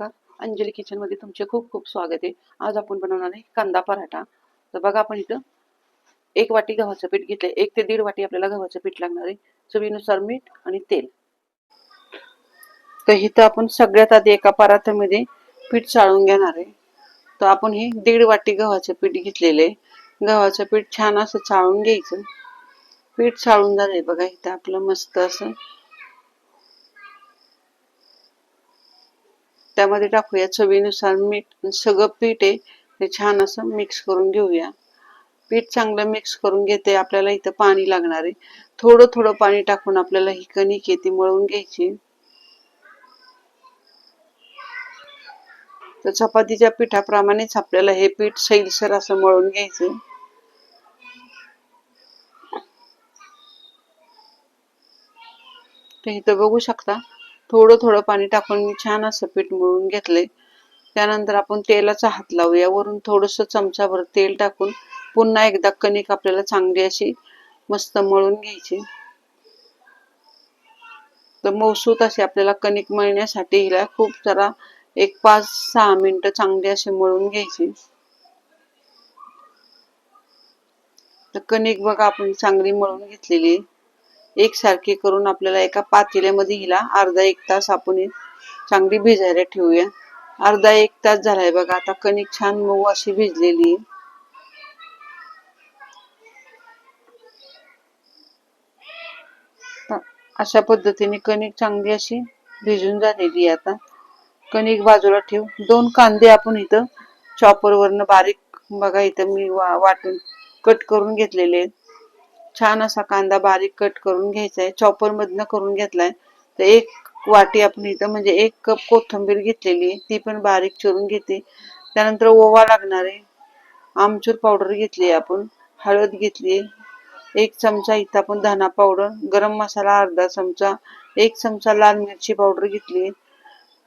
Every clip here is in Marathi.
नमस्कार. अंजली किचनमध्ये तुमचे खूप खूप स्वागत आहे. आज आपण बनवणार आहे कांदा पराठा. तर बघा आपण इथं एक वाटी गव्हाचं पीठ घेतलं एक ते दीड वाटी आपल्याला गव्हाचं पीठ लागणार आहे. चवीनुसार मीठ आणि तेल. तर इथं आपण सगळ्यात आधी एका पराठ्यामध्ये पीठ चाळून घेणार आहे. तर आपण हे दीड वाटी गव्हाचं पीठ घेतलेलं आहे. गव्हाचं पीठ छान असं चाळून घ्यायचं. पीठ चाळून झालंय बघा इथं आपलं मस्त असं त्यामध्ये टाकूया चवीनुसार मीठ. सगळं पीठ आहे ते छान असं मिक्स करून घेऊया. पीठ चांगलं मिक्स करून घेते आपल्याला इथं पाणी लागणार आहे. थोडं थोडं पाणी टाकून आपल्याला ही कणिक आहे ती मळून घ्यायची. तर चपातीच्या पिठाप्रमाणेच आपल्याला हे पीठ सैलसर असं मळून घ्यायचं. तर इथं बघू शकता थोडं थोडं पाणी टाकून मी छान असं पीठ मळून घेतले त्यानंतर आपण तेलाचा हात लावूया वरून थोडस चमचाभर तेल टाकून पुन्हा एकदा कणिक आपल्याला चांगली अशी मस्त मळून घ्यायची. तर मौसूत अशी आपल्याला कणिक मळण्यासाठी हिला खूप जरा एक पाच सहा मिनिटं चांगली अशी मळून घ्यायची. तर कणिक बघा आपण चांगली मळून घेतलेली आहे. एकसारखी करून आपल्याला एका पातेल्यामध्ये हिला अर्धा एक तास आपण चांगली भिजायला ठेवूया. अर्धा एक तास झालाय बघा आता कणिक छान मऊ अशी भिजलेली आहे. अशा पद्धतीने कणिक चांगली अशी भिजून झालेली आहे आता. कणिक बाजूला ठेव दोन कांदे आपण इथं चॉपर वरनं बारीक बघा इथं मी वा वाटून कट करून घेतलेले आहेत. छान असा कांदा बारीक कट करून घ्यायचा आहे चॉपर मधनं करून घेतलाय. तर एक वाटी आपण इथं म्हणजे एक कप कोथिंबीर घेतलेली. आहे ती पण बारीक चिरून घेते. त्यानंतर ओवा लागणार आहे. आमचूर पावडर घेतली आपण. हळद घेतली एक चमचा इथं आपण धना पावडर. गरम मसाला अर्धा चमचा. एक चमचा लाल मिरची पावडर घेतली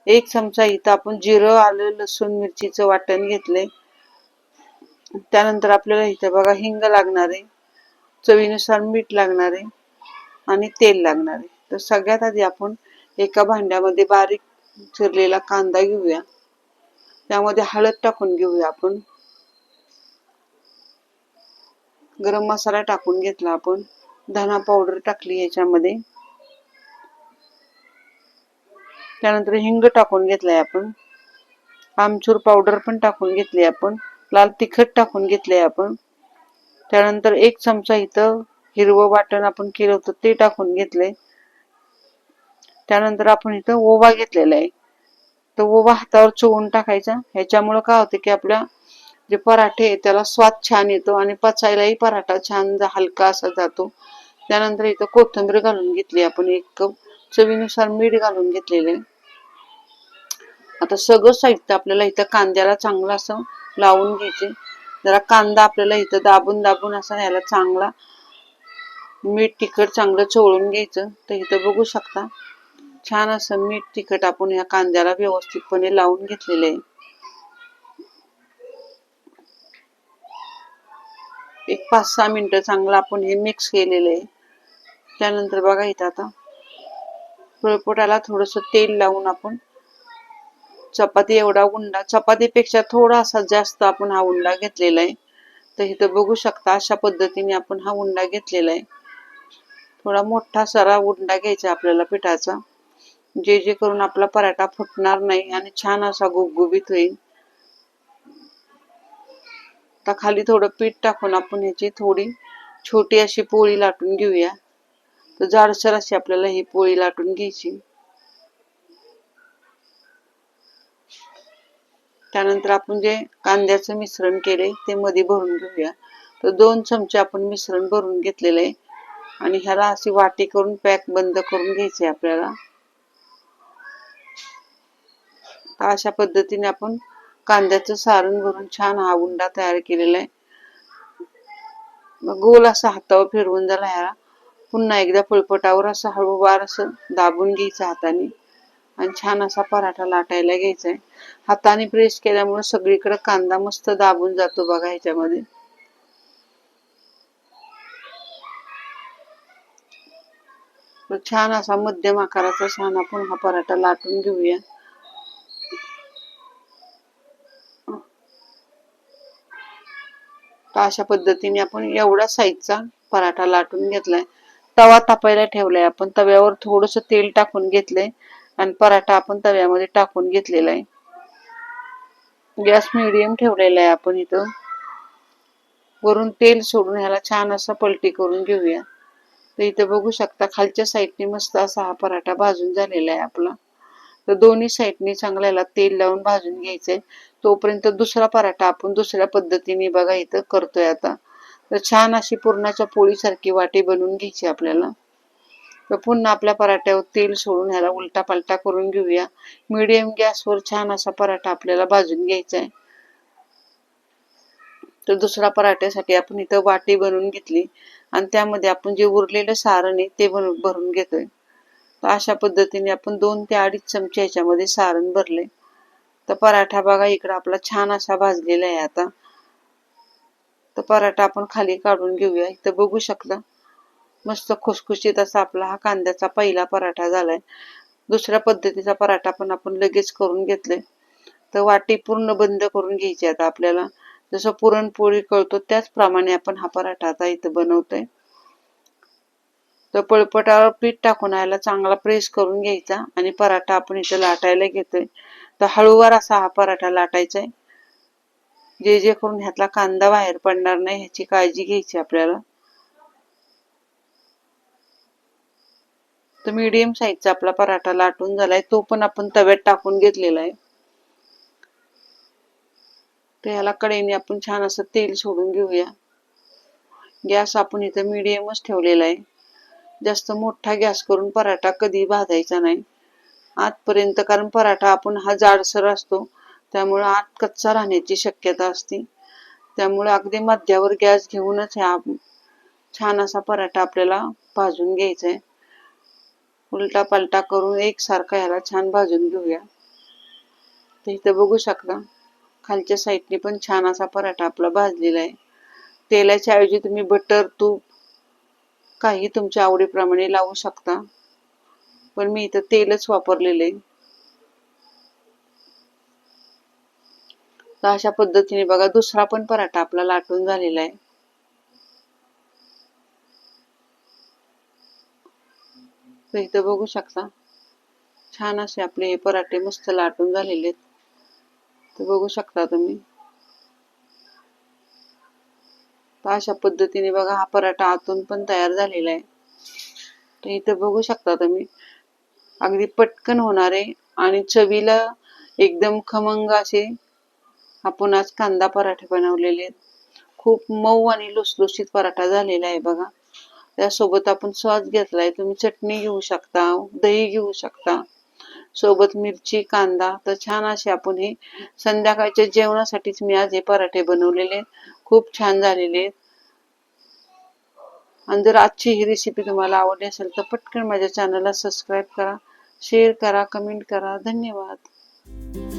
एक चमचा इथं आपण जिरं आलं लसूण मिरचीचं वाटण घेतलंय. त्यानंतर आपल्याला इथं बघा हिंग लागणार आहे. चवीनुसार मीठ लागणार आहे आणि तेल लागणार आहे. तर सगळ्यात आधी आपण एका भांड्यामध्ये बारीक चिरलेला कांदा घेऊया. त्यामध्ये हळद टाकून घेऊया आपण. गरम मसाला टाकून घेतला आपण. धना पावडर टाकली याच्यामध्ये. त्यानंतर हिंग टाकून घेतलाय आपण. आमचूर पावडर पण टाकून घेतली आपण. लाल तिखट टाकून घेतले आपण. त्यानंतर एक चमचा इथं हिरवं वाटण आपण केलं होतं ते टाकून घेतले त्यानंतर आपण इथं ओवा घेतलेला आहे. तर ओवा हातावर चोळून टाकायचा. ह्याच्यामुळं काय होतं की आपल्या जे पराठे त्याला स्वाद छान येतो आणि पचायलाही पराठा छान हलका असा जातो. त्यानंतर इथं कोथिंबीर घालून घेतली आपण एक कप चवीनुसार मीठ घालून घेतलेले आता सगळं साहित्य आपल्याला इथं कांद्याला चांगलं असं लावून घ्यायचे जरा कांदा आपल्याला इथं दाबून दाबून असा याला चांगला. मीठ तिखट चांगलं चोळून घ्यायचं. तर इथं बघू शकता. छान असं मीठ तिखट आपण या कांद्याला व्यवस्थितपणे लावून घेतलेलं आहे. एक पाच सहा मिनिटं चांगलं आपण हे मिक्स केलेलं आहे. त्यानंतर बघा इथं आता. पळपोटाला थोडस तेल लावून आपण चपाती एवढा उंडा चपातीपेक्षा थोडासा जास्त आपण हा उंडा घेतलेला आहे. तर इथं बघू शकता अशा पद्धतीने आपण हा उंडा घेतलेला आहे. थोडा मोठा सरा उंडा घ्यायचा आपल्याला पिठाचा. जे जे करून आपला पराठा फुटणार नाही आणि छान असा गुबगुबीत होईल. आता खाली थोडं पीठ टाकून आपण ह्याची थोडी छोटी अशी पोळी लाटून घेऊया. तर जाडसर अशी आपल्याला ही पोळी लाटून घ्यायची. त्यानंतर आपण जे कांद्याचं मिश्रण केलंय ते मध्ये भरून घेऊया. तर दोन चमचे आपण मिश्रण भरून घेतलेले आहे. आणि ह्याला अशी वाटी करून पॅक बंद करून घ्यायचे आपल्याला. अशा पद्धतीने आपण कांद्याचं सारण भरून छान हा उंडा तयार केलेला आहे. गोल असा हातावर फिरवून झाला ह्याला. पुन्हा एकदा पळपटावर असं हळूवार असं दाबून घ्यायचं हाताने. आणि छान असा पराठा लाटायला घ्यायचा आहे हाताने प्रेस केल्यामुळे सगळीकडे कांदा मस्त दाबून जातो बघा ह्याच्यामध्ये. छान असा मध्यम आकाराचा छान आपण हा पराठा लाटून घेऊया. अशा पद्धतीने आपण एवढा साईजचा पराठा लाटून घेतलाय. तवा तापायला ठेवलाय आपण. तव्यावर थोडस तेल टाकून घेतलंय. आणि पराठा आपण तव्यामध्ये टाकून घेतलेला आहे. गॅस मिडियम ठेवलेला आहे आपण इथं. वरून तेल सोडून ह्याला छान असा पलटी करून घेऊया. तर इथं बघू शकता खालच्या साईडने मस्त असा हा पराठा भाजून झालेला आहे आपला. तर दोन्ही साईडने चांगल्याला तेल लावून भाजून घ्यायचंय. तोपर्यंत दुसरा पराठा आपण दुसऱ्या पद्धतीने बघा इथं करतोय आता. तर छान अशी पुरणाच्या पोळीसारखी वाटी बनवून घ्यायची आपल्याला. तर पुन्हा आपल्या पराठ्यावर तेल सोडून ह्याला उलटा पालटा करून घेऊया. मीडियम गॅसवर छान असा पराठा आपल्याला भाजून घ्यायचा आहे. तर दुसरा पराठ्यासाठी आपण इथं वाटी बनवून घेतली. आणि त्यामध्ये आपण जे उरलेलं सारण आहे ते बनवून भरून घेतोय. तर अशा पद्धतीने आपण दोन ते अडीच चमचे ह्याच्यामध्ये सारण भरले तर पराठा बघा इकडं आपला छान असा भाजलेला आहे आता. तर पराठा आपण खाली काढून घेऊया. इथं बघू शकता. मस्त खुसखुशीत असा आपला हा कांद्याचा पहिला पराठा झालाय. दुसऱ्या पद्धतीचा पराठा पण आपण लगेच करून घेतले तर वाटी पूर्ण बंद करून घ्यायची आता आपल्याला. जसं पुरणपोळी कळतो त्याचप्रमाणे आपण हा पराठा आता इथं बनवतोय. तर पळपटावर पीठ टाकून याला चांगला प्रेस करून घ्यायचा आणि पराठा आपण इथं लाटायला घेतोय. तर हळूवार असा हा पराठा लाटायचा आहे जे जे करून ह्यातला कांदा बाहेर पडणार नाही ह्याची काळजी घ्यायची आपल्याला. तर मीडियम साईजचा आपला पराठा लाटून झालाय. तो पण आपण तव्यात टाकून घेतलेला आहे. तर ह्याला कडेने आपण छान असं तेल सोडून घेऊया. गॅस आपण इथं मीडियमच ठेवलेला आहे. जास्त मोठा गॅस करून पराठा कधी भाजायचा नाही. आतपर्यंत कारण पराठा आपण हा जाडसर असतो त्यामुळे आत कच्चा राहण्याची शक्यता असते. त्यामुळे अगदी मध्यावर गॅस घेऊनच हा छान असा पराठा आपल्याला भाजून घ्यायचा आहे. उलटा पालटा करून एकसारखा ह्याला छान भाजून घेऊया. तर इथं बघू शकता खालच्या साईडने पण छान असा पराठा आपला भाजलेला आहे. तेलाच्या ऐवजी तुम्ही बटर तूप काही तुमच्या आवडीप्रमाणे लावू शकता. पण मी इथं तेलच वापरलेलं आहे. तर अशा पद्धतीने बघा दुसरा पण पराठा आपला लाटून झालेला आहे. तर इथं बघू शकता. छान असे आपले हे पराठे मस्त लाटून झालेले आहेत. तर बघू शकता तुम्ही. तर अशा पद्धतीने बघा हा पराठा आतून पण तयार झालेला आहे. तर इथं बघू शकता तुम्ही. अगदी पटकन होणारे आणि चवीला एकदम खमंग असे आपण आज कांदा पराठे बनवलेले आहेत. खूप मऊ आणि लुसलुशीत पराठा झालेला आहे बघा. त्यासोबत आपण सॉस घेतलाय तुम्ही चटणी घेऊ शकता दही घेऊ शकता. सोबत मिरची कांदा तर छान असे आपण हे संध्याकाळच्या जेवणासाठीच मी आज हे पराठे बनवलेले खूप छान झालेले आहेत. आणि जर आजची ही रेसिपी तुम्हाला आवडली असेल तर पटकन माझ्या चॅनलला सबस्क्राईब करा शेअर करा कमेंट करा. धन्यवाद.